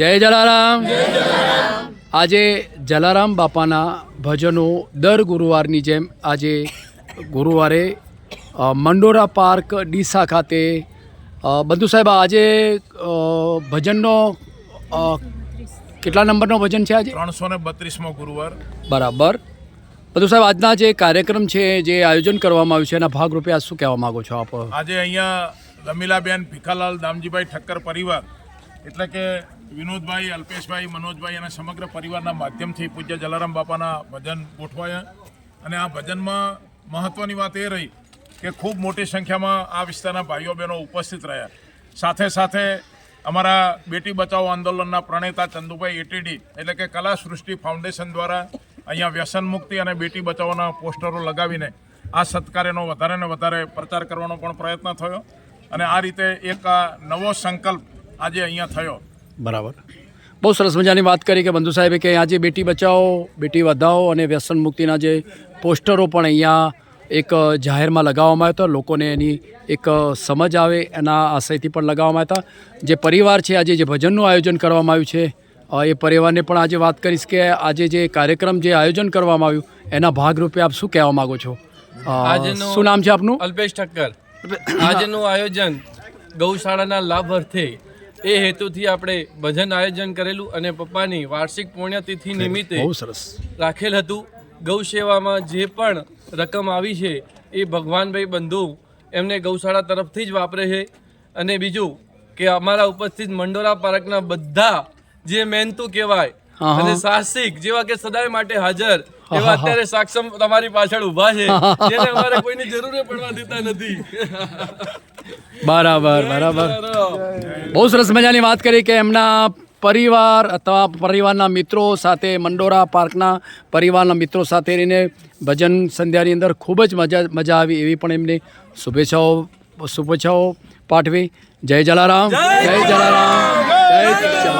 જય જલારામ. આજે જલારામ બાપાના ભજનો દર ગુરુવારની જેમ આજે ગુરુવારે મંડોરા પાર્ક ડીસા ખાતે બંધુ સાહેબ આજે ભજનનો કેટલા નંબરનો ભજન છે આજે? ત્રણસો ને બત્રીસમો ગુરુવાર. બરાબર. બધું સાહેબ આજના જે કાર્યક્રમ છે જે આયોજન કરવામાં આવ્યું છે એના ભાગરૂપે આજ શું કહેવા માગો છો આપ? આજે અહીંયા રમીલાબેન, ભીખાલાલ, દામજીભાઈ ઠક્કર પરિવાર, એટલે કે વિનોદભાઈ, અલ્પેશભાઈ, મનોજભાઈ અને સમગ્ર પરિવારના માધ્યમથી પૂજ્ય જલારામ બાપાના ભજન ગોઠવાયા. અને આ ભજનમાં મહત્ત્વની વાત એ રહી કે ખૂબ મોટી સંખ્યામાં આ વિસ્તારના ભાઈઓ બહેનો ઉપસ્થિત રહ્યા. સાથે સાથે અમારા બેટી બચાવો આંદોલનના પ્રણેતા ચંદુભાઈ એટીડી, એટલે કે કલા સૃષ્ટિ ફાઉન્ડેશન દ્વારા અહીંયા વ્યસન મુક્તિ અને બેટી બચાવોના પોસ્ટરો લગાવીને આ સત્કાર્યનો વધારે ને વધારે પ્રચાર કરવાનો પણ પ્રયત્ન થયો. અને આ રીતે એક નવો સંકલ્પ આજે અહીંયા થયો. બરાબર. બહુ સરસ મજાની વાત કરી કે બંધુ સાહેબે કે આજે બેટી બચાવો બેટી વધાવો અને વ્યસન મુક્તિના જે પોસ્ટરો પણ અહીંયા એક જાહેરમાં લગાવવામાં આવ્યા હતા. લોકોને એની એક સમજ આવે એના આશયથી પણ લગાવવામાં આવ્યા હતા. જે પરિવાર છે આજે જે ભજનનું આયોજન કરવામાં આવ્યું છે એ પરિવારને પણ આજે વાત કરીશ કે આજે જે કાર્યક્રમ જે આયોજન કરવામાં આવ્યું એના ભાગરૂપે આપ શું કહેવા માગો છો? શું નામ છે આપનું? અલ્પેશ ઠક્કર. આજનું આયોજન ગૌશાળાના લાભ અર્થે એ હેતુથી આપણે ભજન આયોજન કરેલું અને પપ્પાની વાર્ષિક પુણ્યતિથિ નિમિત્તે સરસ. રાખેલ હતું. ગૌ સેવામાં જે પણ રકમ આવી છે એ ભગવાનભાઈ બંધુ એમને ગૌશાળા તરફથી જ વાપરે છે. અને બીજું કે અમારા ઉપસ્થિત મંડોરા પાર્કના બધા જે મહેનતુ કહેવાય. અને સાહસિક જેવા કે સદાય માટે હાજર એવા અત્યારે સાક્ષમ તમારી પાછળ ઊભા છે. જેને અમારે કોઈની જરૂર પડવા દેતા નથી. બરાબર બરાબર. બહુ સરસ મજાની વાત કરી કે એમના પરિવાર અથવા પરિવારના મિત્રો સાથે મંડોરા પાર્કના પરિવારના મિત્રો સાથે રહીને ભજન સંધ્યાની અંદર ખૂબ જ મજા મજા આવી એવી પણ એમને શુભેચ્છાઓ શુભેચ્છાઓ પાઠવી. જય જલારામ. જય જલારામ.